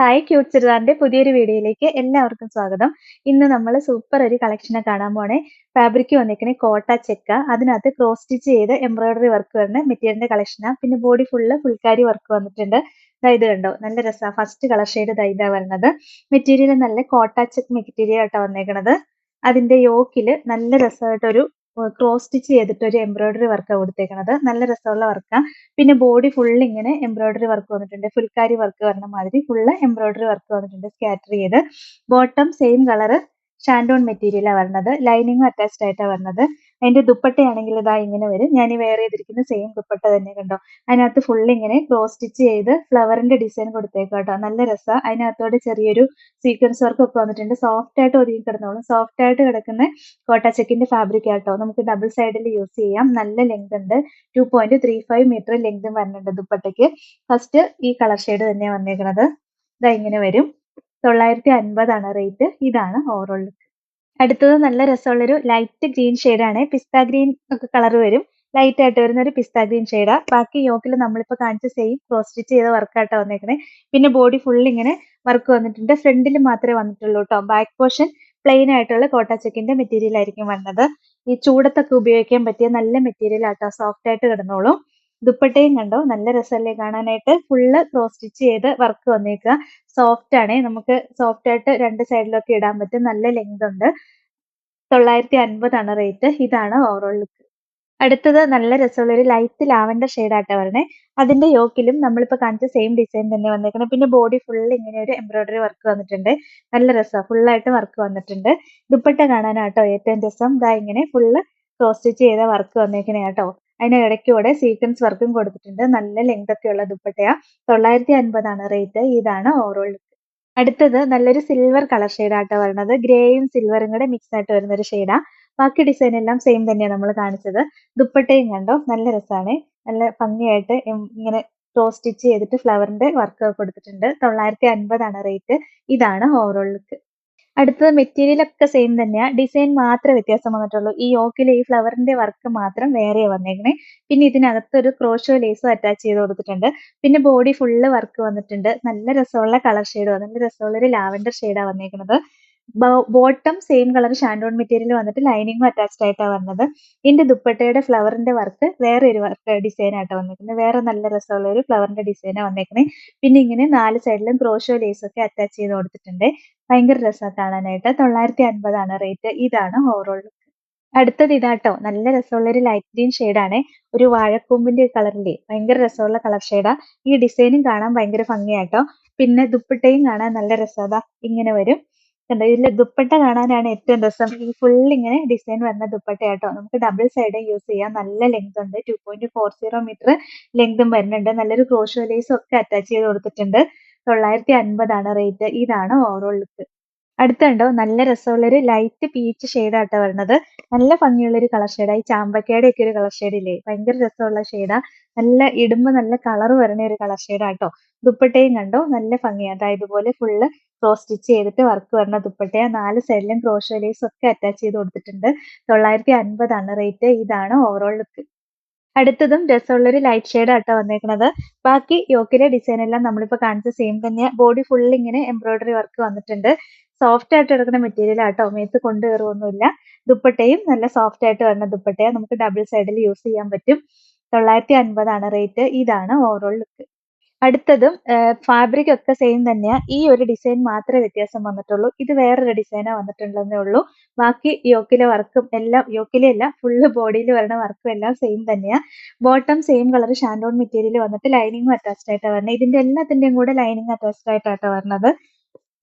Hi cute ചുരിദാറിന്റെ പുതിയൊരു വീഡിയോയിലേക്ക് എല്ലാവർക്കും സ്വാഗതം. ഇന്ന് നമ്മൾ സൂപ്പർ ഒരു കളക്ഷനെ കാണാൻ പോണേ. ഫാബ്രിക് വന്നിരിക്കണേ കോട്ട ചെക്ക അതിനകത്ത് ക്രോസ് സ്റ്റിച്ച് ചെയ്ത് എംബ്രോയിഡറി വർക്ക് വരുന്ന മെറ്റീരിയലിന്റെ കളക്ഷനാ പിന്നെ ബോഡി ഫുള്ള് ഫുൾക്കാരി വർക്ക് വന്നിട്ടുണ്ട്. ഇത് കണ്ടോ? നല്ല രസമാണ് ഫസ്റ്റ് കളർ ഷെയ്ഡ് ഇതാ വരുന്നത് മെറ്റീരിയൽ നല്ല കോട്ട ചെക്ക് മെറ്റീരിയൽ ആയിട്ടാണ് വന്നേക്കണത്. അതിന്റെ യോക്കിൽ നല്ല രസമായിട്ടൊരു ക്രോസ് സ്റ്റിച്ച് ചെയ്തിട്ട് ഒരു എംബ്രോയിഡറി വർക്കാണ് കൊടുത്തേക്കണത്. നല്ല രസമുള്ള വർക്കാണ് പിന്നെ ബോഡി ഫുൾ ഇങ്ങനെ എംബ്രോയിഡറി വർക്ക് വന്നിട്ടുണ്ട്. ഫുൾക്കാരി വർക്ക് വരുന്ന മാതിരി ഫുള്ള് എംബ്രോയിഡറി വർക്ക് വന്നിട്ടുണ്ട് സ്കാറ്റർ ചെയ്ത്. ബോട്ടം സെയിം കളർ ഷാൻഡോൺ മെറ്റീരിയലാണ് വരുന്നത് ലൈനിങ് അറ്റാച്ച്ഡ് ആയിട്ടാണ് വരുന്നത് അതിന്റെ ദുപ്പട്ടയാണെങ്കിൽ ഇതാ ഇങ്ങനെ വരും. ഞാൻ ഈ വെയർ ചെയ്തിരിക്കുന്ന സെയിം ദുപ്പട്ട തന്നെ കണ്ടോ? അതിനകത്ത് ഫുൾ ഇങ്ങനെ ക്രോസ് സ്റ്റിച്ച് ചെയ്ത് ഫ്ലവറിന്റെ ഡിസൈൻ കൊടുത്തേക്കാം കേട്ടോ നല്ല രസമാണ് അതിനകത്തോടെ ചെറിയൊരു സീക്വൻസ് വർക്ക് ഒക്കെ വന്നിട്ടുണ്ട്. സോഫ്റ്റ് ആയിട്ട് ഒതുങ്ങി കിടന്നോളും. സോഫ്റ്റ് ആയിട്ട് കിടക്കുന്ന കോട്ട ചെക്കിന്റെ ഫാബ്രിക് ആട്ടോ. നമുക്ക് ഡബിൾ സൈഡിൽ യൂസ് ചെയ്യാം. നല്ല ലെങ്ത് ഉണ്ട്. Two point three five metre ലെങ്തും വരുന്നുണ്ട് ദുപ്പട്ടയ്ക്ക്. ഫസ്റ്റ് ഈ കളർ ഷെയ്ഡ് തന്നെയാണ് വന്നേക്കുന്നത് ഇതാ ഇങ്ങനെ വരും. തൊള്ളായിരത്തി അൻപതാണ് റേറ്റ് ഇതാണ് ഓവറോൾ ലുക്ക് അടുത്തത് നല്ല രസമുള്ളൊരു ലൈറ്റ് ഗ്രീൻ ആണ്. പിസ്ത ഗ്രീൻ ഒക്കെ കളർ വരും. ലൈറ്റ് ആയിട്ട് വരുന്ന ഒരു പിസ്ത ഗ്രീൻ ഷെയ്ഡാ ബാക്കി യോക്കിൽ നമ്മളിപ്പോൾ കാണിച്ച സെയിം ക്രോസ് സ്റ്റിച്ച് ചെയ്ത വർക്കായിട്ടാണ് വന്നേക്കണേ. പിന്നെ ബോഡി ഫുൾ ഇങ്ങനെ വർക്ക് വന്നിട്ടുണ്ട്. ഫ്രണ്ടിൽ മാത്രമേ വന്നിട്ടുള്ളൂ കേട്ടോ ബാക്ക് പോർഷൻ പ്ലെയിൻ ആയിട്ടുള്ള കോട്ടാ ചെക്കിന്റെ മെറ്റീരിയൽ ആയിരിക്കും വന്നത്. ഈ ചൂടത്തൊക്കെ ഉപയോഗിക്കാൻ പറ്റിയ നല്ല മെറ്റീരിയൽ ആട്ടോ സോഫ്റ്റ് ആയിട്ട് കിടന്നോളും. ദുപ്പട്ടയും കണ്ടോ? നല്ല രസമല്ലേ കാണാനായിട്ട്. ഫുള്ള് ക്രോസ് സ്റ്റിച്ച് ചെയ്ത് വർക്ക് വന്നേക്കുക. സോഫ്റ്റ് ആണേ. നമുക്ക് സോഫ്റ്റ് ആയിട്ട് രണ്ട് സൈഡിലൊക്കെ ഇടാൻ പറ്റും. നല്ല ലെങ്ത് ഉണ്ട്. തൊള്ളായിരത്തി അൻപതാണ് റേറ്റ് ഇതാണ് ഓവറോൾ ലുക്ക് അടുത്തത് നല്ല രസമുള്ള ഒരു ലൈറ്റ് ലാവൻഡർ ഷെയ്ഡായിട്ട് വരണേ. അതിന്റെ യോക്കിലും നമ്മളിപ്പോൾ കാണിച്ച സെയിം ഡിസൈൻ തന്നെ വന്നേക്കണം. പിന്നെ ബോഡി ഫുൾ ഇങ്ങനെ ഒരു എംബ്രോയിഡറി വർക്ക് വന്നിട്ടുണ്ട്. നല്ല രസമാണ് ഫുള്ളായിട്ട് വർക്ക് വന്നിട്ടുണ്ട്. ദുപ്പട്ട കാണാനാട്ടോ ഏറ്റവും രസം. ഇതാ ഇങ്ങനെ ഫുള്ള് ക്രോസ് സ്റ്റിച്ച് ചെയ്ത വർക്ക് വന്നേക്കണേ കേട്ടോ അതിന് ഇടയ്ക്കൂടെ സീക്വൻസ് വർക്കും കൊടുത്തിട്ടുണ്ട്. നല്ല ലെങ്ത് ഒക്കെ ഉള്ള ദുപ്പട്ടയാ. തൊള്ളായിരത്തി അൻപതാണ് റേറ്റ് ഇതാണ് ഓവറോൾ അടുത്തത് നല്ലൊരു സിൽവർ കളർ ഷെയ്ഡാട്ടോ വരുന്നത്. ഗ്രേയും സിൽവറും കൂടെ മിക്സ് ആയിട്ട് വരുന്ന ഒരു ഷെയ്ഡാ ബാക്കി ഡിസൈൻ എല്ലാം സെയിം തന്നെയാണ് നമ്മൾ കാണിച്ചത്. ദുപ്പട്ടയും കണ്ടോ? നല്ല രസമാണ് നല്ല ഭംഗിയായിട്ട് ഇങ്ങനെ ക്രോസ് സ്റ്റിച്ച് ചെയ്തിട്ട് ഫ്ലവറിന്റെ വർക്ക് കൊടുത്തിട്ടുണ്ട്. തൊള്ളായിരത്തി അൻപതാണ് റേറ്റ് ഇതാണ് ഓവറോൾ ലുക്ക് അടുത്തത് മെറ്റീരിയൽ ഒക്കെ സെയിം തന്നെയാ. ഡിസൈൻ മാത്രം വ്യത്യാസം വന്നിട്ടുള്ളൂ. ഈ യോക്കിലെ ഈ ഫ്ലവറിന്റെ വർക്ക് മാത്രം വേറെ വന്നേക്കണേ. പിന്നെ ഇതിനകത്ത് ഒരു ക്രോഷോ ലേസും അറ്റാച്ച് ചെയ്ത് കൊടുത്തിട്ടുണ്ട്. പിന്നെ ബോഡി ഫുള്ള് വർക്ക് വന്നിട്ടുണ്ട്. നല്ല രസമുള്ള കളർ ഷെയ്ഡ് നല്ല രസമുള്ള ഒരു ലാവൻഡർ ഷെയ്ഡാണ് വന്നേക്കുന്നത് bottom same colour shantoon material വന്നിട്ട് ലൈനിങ്ങും അറ്റാച്ച്ഡ് ആയിട്ടാണ് വന്നത്. ഇതിന്റെ ദുപ്പട്ടയുടെ ഫ്ലവറിന്റെ വർക്ക് വേറെ ഒരു വർക്ക് ഡിസൈൻ ആയിട്ടാണ് വന്നിരിക്കുന്നത് വേറെ നല്ല രസമുള്ള ഒരു ഫ്ലവറിന്റെ ഡിസൈനാണ് വന്നേക്കുന്നത് പിന്നെ ഇങ്ങനെ നാല് സൈഡിലും ക്രോഷോ ലേസ് ഒക്കെ അറ്റാച്ച് ചെയ്ത് കൊടുത്തിട്ടുണ്ട്. ഭയങ്കര രസമാണ് കാണാനായിട്ട്. തൊള്ളായിരത്തി അൻപതാണ് റേറ്റ്. ഇതാണ് ഓവറോൾ അടുത്തത് ഇതാട്ടോ. നല്ല രസമുള്ള ഒരു ലൈറ്റ് ഗ്രീൻ ഷെയ്ഡാണ് ഒരു വാഴക്കൂമ്പിന്റെ കളറിലെ ഭയങ്കര രസമുള്ള കളർ ഷെയ്ഡാ ഈ ഡിസൈനും കാണാൻ ഭയങ്കര ഭംഗിയാട്ടോ. പിന്നെ ദുപ്പട്ടയും കാണാൻ നല്ല രസമാ ഇങ്ങനെ വരും. കണ്ടോ? ഇതിൽ ദുപ്പട്ട കാണാനാണ് ഏറ്റവും രസം. ഈ ഫുൾ ഇങ്ങനെ ഡിസൈൻ വരുന്ന ദുപ്പട്ടയാട്ടോ. നമുക്ക് ഡബിൾ സൈഡ് യൂസ് ചെയ്യാം. നല്ല ലെങ്ത് ഉണ്ട്. Two point four zero metre ലെങ്തും വരുന്നുണ്ട്. നല്ലൊരു ക്രോഷോ ലേസും ഒക്കെ അറ്റാച്ച് ചെയ്ത് കൊടുത്തിട്ടുണ്ട്. തൊള്ളായിരത്തി അൻപതാണ് റേറ്റ് ഇതാണ് ഓവറോൾ ലുക്ക് അടുത്തുണ്ടോ നല്ല രസമുള്ള ഒരു ലൈറ്റ് പീച്ച് ഷെയ്ഡാട്ടോ വരുന്നത്. നല്ല ഭംഗിയുള്ള ഒരു കളർ ഈ ചാമ്പക്കയുടെ ഒക്കെ ഒരു കളർ ഷെയ്ഡ് ഇല്ലേ? ഭയങ്കര രസമുള്ള ഷെയ്ഡാ നല്ല ഇടുമ്പോ നല്ല കളർ വരുന്ന ഒരു കളർ ഷെയ്ഡാട്ടോ ദുപ്പട്ടയും കണ്ടോ? നല്ല ഭംഗിയാ. അതായത് ഇതുപോലെ ഫുള്ള് ക്രോസ് സ്റ്റിച്ച് ചെയ്തിട്ട് വർക്ക് വരുന്ന ദുപ്പട്ടയാ. നാല് സൈഡിലും ക്രോഷോ ലേസ് ഒക്കെ അറ്റാച്ച് ചെയ്ത് കൊടുത്തിട്ടുണ്ട്. തൊള്ളായിരത്തി അൻപതാണ് റേറ്റ് ഇതാണ് ഓവറോൾ ലുക്ക് അടുത്തതും രസമുള്ളൊരു ലൈറ്റ് ഷെയ്ഡ് ആട്ടോ വന്നേക്കുന്നത് ബാക്കി യോക്കിലെ ഡിസൈൻ എല്ലാം നമ്മളിപ്പോൾ കാണിച്ച സെയിം തന്നെയാ ബോഡി ഫുൾ ഇങ്ങനെ എംബ്രോയിഡറി വർക്ക് വന്നിട്ടുണ്ട്. സോഫ്റ്റ് ആയിട്ട് കിടക്കുന്ന മെറ്റീരിയൽ ആട്ടോ. മേത്ത് കൊണ്ടുകയറുമൊന്നുമില്ല ദുപ്പട്ടയും നല്ല സോഫ്റ്റ് ആയിട്ട് വരുന്ന ദുപ്പട്ടയാ. നമുക്ക് ഡബിൾ സൈഡിൽ യൂസ് ചെയ്യാൻ പറ്റും. തൊള്ളായിരത്തി അൻപതാണ് റേറ്റ് ഇതാണ് ഓവറോൾ ലുക്ക് അടുത്തതും ഫാബ്രിക് ഒക്കെ സെയിം തന്നെയാ. ഈ ഒരു ഡിസൈൻ മാത്രമേ വ്യത്യാസം വന്നിട്ടുള്ളൂ. ഇത് വേറൊരു ഡിസൈനാ വന്നിട്ടുണ്ടെന്നേ ഉള്ളൂ. ബാക്കി യോക്കിലെ വർക്കും എല്ലാം യോക്കിലെ അല്ല ഫുള്ള് ബോഡിയിൽ വരുന്ന വർക്കും എല്ലാം സെയിം തന്നെയാ. Bottom same colour shantoon material വന്നിട്ട് ലൈനിങ്ങും അറ്റാച്ച്ഡ് ആയിട്ടാണ് വരുന്നത് ഇതിന്റെ എല്ലാത്തിന്റെയും കൂടെ ലൈനിങ് അറ്റാച്ച്ഡ് ആയിട്ടാട്ടോ വരുന്നത്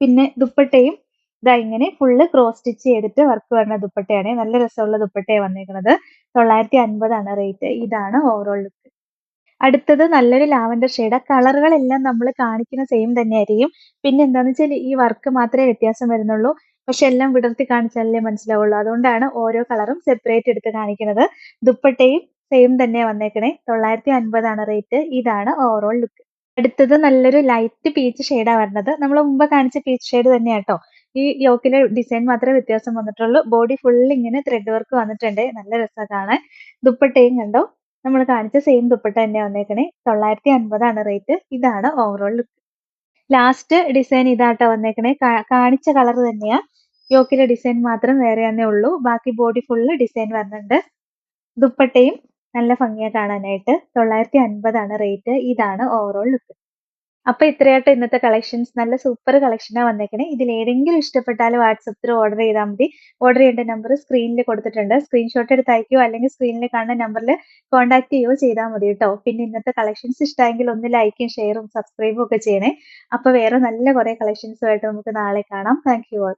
പിന്നെ ദുപ്പട്ടയും ഇതാ ഇങ്ങനെ ഫുള്ള് ക്രോസ് സ്റ്റിച്ച് ചെയ്തിട്ട് വർക്ക് വരുന്ന ദുപ്പട്ടയാണ്. നല്ല രസമുള്ള ദുപ്പട്ടയാണ് വന്നിരിക്കുന്നത് തൊള്ളായിരത്തി അൻപതാണ് റേറ്റ് ഇതാണ് ഓവറോൾ ലുക്ക് അടുത്തത് നല്ലൊരു ലാവൻഡർ ഷെയ്ഡ്. കളറുകളെല്ലാം നമ്മൾ കാണിക്കുന്ന സെയിം തന്നെയായിരിക്കും. പിന്നെ എന്താന്ന് വെച്ചാൽ ഈ വർക്ക് മാത്രമേ വ്യത്യാസം വരുന്നുള്ളൂ. പക്ഷെ എല്ലാം വിടർത്തി കാണിച്ചാലേ മനസ്സിലാവുള്ളൂ. അതുകൊണ്ടാണ് ഓരോ കളറും സെപ്പറേറ്റ് എടുത്ത് കാണിക്കുന്നത്. ദുപ്പട്ടയും സെയിം തന്നെ വന്നേക്കണേ. തൊള്ളായിരത്തി അൻപതാണ് റേറ്റ് ഇതാണ് ഓവറോൾ ലുക്ക് അടുത്തത് നല്ലൊരു ലൈറ്റ് പീച്ച് ഷെയ്ഡാണ് വരുന്നത് നമ്മൾ മുമ്പ് കാണിച്ച പീച്ച് ഷെയ്ഡ് തന്നെയാട്ടോ ഈ യോക്കിലെ ഡിസൈൻ മാത്രമേ വ്യത്യാസം വന്നിട്ടുള്ളൂ. ബോഡി ഫുൾ ഇങ്ങനെ ത്രെഡ് വർക്ക് വന്നിട്ടുണ്ട്. നല്ല രസമാണ് കാണാൻ. ദുപ്പട്ടയും കണ്ടോ? നമ്മൾ കാണിച്ച സെയിം ദുപ്പട്ട തന്നെ വന്നേക്കണേ. തൊള്ളായിരത്തി അൻപതാണ് റേറ്റ് ഇതാണ് ഓവറോൾ ലുക്ക് ലാസ്റ്റ് ഡിസൈൻ ഇതാട്ടോ വന്നേക്കണേ. കാണിച്ച കളർ തന്നെയാ. യോക്കിലെ ഡിസൈൻ മാത്രം വേറെ തന്നെ ഉള്ളൂ. ബാക്കി ബോഡി ഫുള്ള് ഡിസൈൻ വരുന്നുണ്ട് ദുപ്പട്ടയും നല്ല ഭംഗിയാ കാണാനായിട്ട്. തൊള്ളായിരത്തി അൻപതാണ് റേറ്റ് ഇതാണ് ഓവറോൾ ലുക്ക് അപ്പൊ ഇത്രയായിട്ട് ഇന്നത്തെ കളക്ഷൻസ് നല്ല സൂപ്പർ കളക്ഷനാണ് വന്നേക്കണേ. ഇതിൽ ഏതെങ്കിലും ഇഷ്ടപ്പെട്ടാൽ വാട്സപ്പിൽ ഓർഡർ ചെയ്താൽ മതി. ഓർഡർ ചെയ്യേണ്ട നമ്പർ സ്ക്രീനിൽ കൊടുത്തിട്ടുണ്ട്. സ്ക്രീൻഷോട്ട് എടുത്ത് അയക്കുകയോ അല്ലെങ്കിൽ സ്ക്രീനിൽ കാണുന്ന നമ്പറിൽ കോൺടാക്ട് ചെയ്യുകയോ ചെയ്താൽ മതി കേട്ടോ പിന്നെ ഇന്നത്തെ കളക്ഷൻസ് ഇഷ്ടമെങ്കിൽ ഒന്ന് ലൈക്കും ഷെയറും സബ്സ്ക്രൈബും ഒക്കെ ചെയ്യണേ. അപ്പൊ വേറെ നല്ല കുറെ കളക്ഷൻസുമായിട്ട് നമുക്ക് നാളെ കാണാം. Thank you all